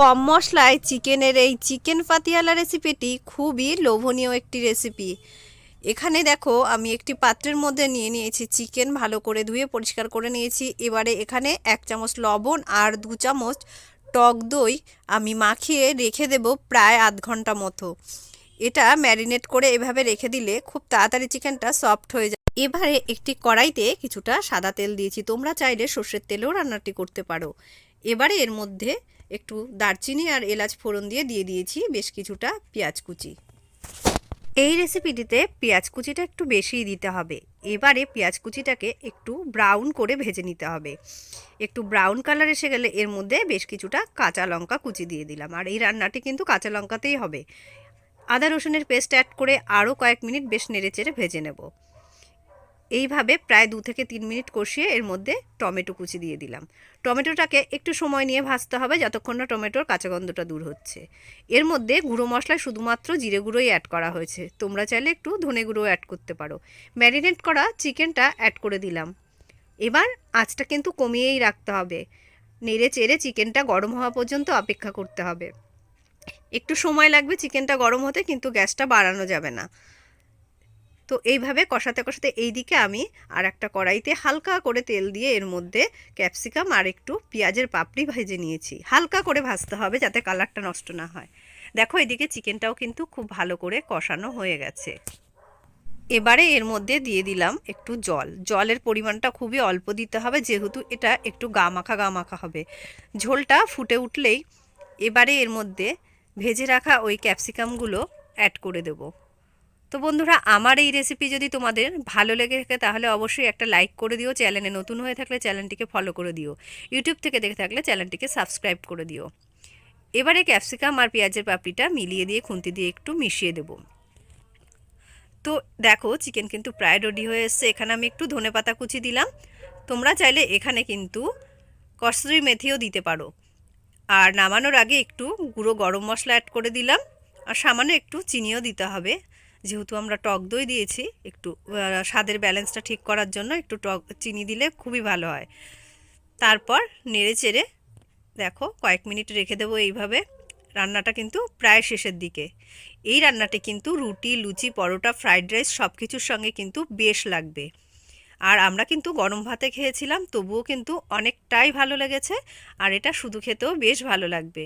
কম মশলায় চিকেনের এই চিকেন পাতিয়ালা রেসিপিটি খুবই লোভনীয় একটি রেসিপি এখানে দেখো, আমি একটি পাত্রের মধ্যে নিয়ে নিয়েছি চিকেন, ভালো করে ধুয়ে পরিষ্কার করে নিয়েছি। এবারে এখানে এক চামচ লবণ আর দু চামচ টক দই আমি মাখিয়ে রেখে দেব প্রায় আধ ঘণ্টা মতো। এটা ম্যারিনেট করে এভাবে রেখে দিলে খুব তাড়াতাড়ি চিকেনটা সফট হয়ে যায়। এবারে একটি কড়াইতে কিছুটা সাদা তেল দিয়েছি। তোমরা চাইলে সর্ষের তেলেও রান্নাটি করতে পারো। এবারে এর মধ্যে একটু দারচিনি আর এলাচ ফোড়ন দিয়ে দিয়ে দিয়েছি, বেশ কিছুটা পেঁয়াজ কুচি। এই রেসিপিটিতে পেঁয়াজ কুচিটা একটু বেশিই দিতে হবে। এবারে পেঁয়াজ কুচিটাকে একটু ব্রাউন করে ভেজে নিতে হবে। একটু ব্রাউন কালার এসে গেলে এর মধ্যে বেশ কিছুটা কাঁচা লঙ্কা কুচি দিয়ে দিলাম। আর এই রান্নাটি কিন্তু কাঁচা লঙ্কাতেই হবে। আদা রসুনের পেস্ট অ্যাড করে আরও কয়েক মিনিট বেশ নেড়েচেড়ে ভেজে নেব। এইভাবে প্রায় দু থেকে তিন মিনিট কষিয়ে এর মধ্যে টমেটো কুচি দিয়ে দিলাম। টমেটোটাকে একটু সময় নিয়ে ভাজতে হবে যতক্ষণ না টমেটোর কাঁচা গন্ধটা দূর হচ্ছে। এর মধ্যে গুঁড়ো মশলায় শুধুমাত্র জিরে গুঁড়োই অ্যাড করা হয়েছে। তোমরা চাইলে একটু ধনে গুঁড়ো অ্যাড করতে পারো। ম্যারিনেট করা চিকেনটা অ্যাড করে দিলাম। এবার আঁচটা কিন্তু কমিয়েই রাখতে হবে। নেড়ে চেড়ে চিকেনটা গরম হওয়া পর্যন্ত অপেক্ষা করতে হবে। একটু সময় লাগবে চিকেনটা গরম হতে, কিন্তু গ্যাসটা বাড়ানো যাবে না। তো এইভাবে কষাতে কষাতে এই দিকে আমি আর একটা কড়াইতে হালকা করে তেল দিয়ে এর মধ্যে ক্যাপসিকাম আর একটু পেঁয়াজের পাপড়ি ভেজে নিয়েছি। হালকা করে ভাজতে হবে যাতে কালারটা নষ্ট না হয়। দেখো এদিকে চিকেনটাও কিন্তু খুব ভালো করে কষানো হয়ে গেছে। এবারে এর মধ্যে দিয়ে দিলাম একটু জল। জলের পরিমাণটা খুবই অল্প দিতে হবে, যেহেতু এটা একটু গা মাখা গা মাখা হবে। ঝোলটা ফুটে উঠলেই এবারে এর মধ্যে ভেজে রাখা ওই ক্যাপসিকামগুলো অ্যাড করে দেবো। তো বন্ধুরা, আমার এই রেসিপি যদি তোমাদের ভালো লেগে থাকে, তাহলে অবশ্যই একটা লাইক করে দিও। চ্যানেলে নতুন হয়ে থাকলে চ্যানেলটিকে ফলো করে দিও। ইউটিউব থেকে দেখে থাকলে চ্যানেলটিকে সাবস্ক্রাইব করে দিও। এবারে ক্যাপসিকাম আর পেঁয়াজের পাপড়িটা মিলিয়ে দিয়ে, খুন্তি দিয়ে একটু মিশিয়ে দেবো। তো দেখো চিকেন কিন্তু প্রায় রেডি হয়ে এসছে। এখানে আমি একটু ধনে পাতা কুচি দিলাম। তোমরা চাইলে এখানে কিন্তু কসুরি মেথিও দিতে পারো। আর নামানোর আগে একটু গুঁড়ো গরম মশলা অ্যাড করে দিলাম। আর সামান্য একটু চিনিও দিতে হবে। যেহেতু আমরা টক দই দিয়েছি, একটু স্বাদের ব্যালেন্সটা ঠিক করার জন্য একটু টক চিনি দিলে খুবই ভালো হয়। তারপর নেড়ে চেড়ে, দেখো, কয়েক মিনিট রেখে দেবো এইভাবে। রান্নাটা কিন্তু প্রায় শেষের দিকে। এই রান্নাটি কিন্তু রুটি, লুচি, পরোটা, ফ্রাইড রাইস সব কিছুর সঙ্গে কিন্তু বেশ লাগবে। আর আমরা কিন্তু গরম ভাতে খেয়েছিলাম, তবুও কিন্তু অনেকটাই ভালো লেগেছে, আর এটা শুধু খেতেও বেশ ভালো লাগবে।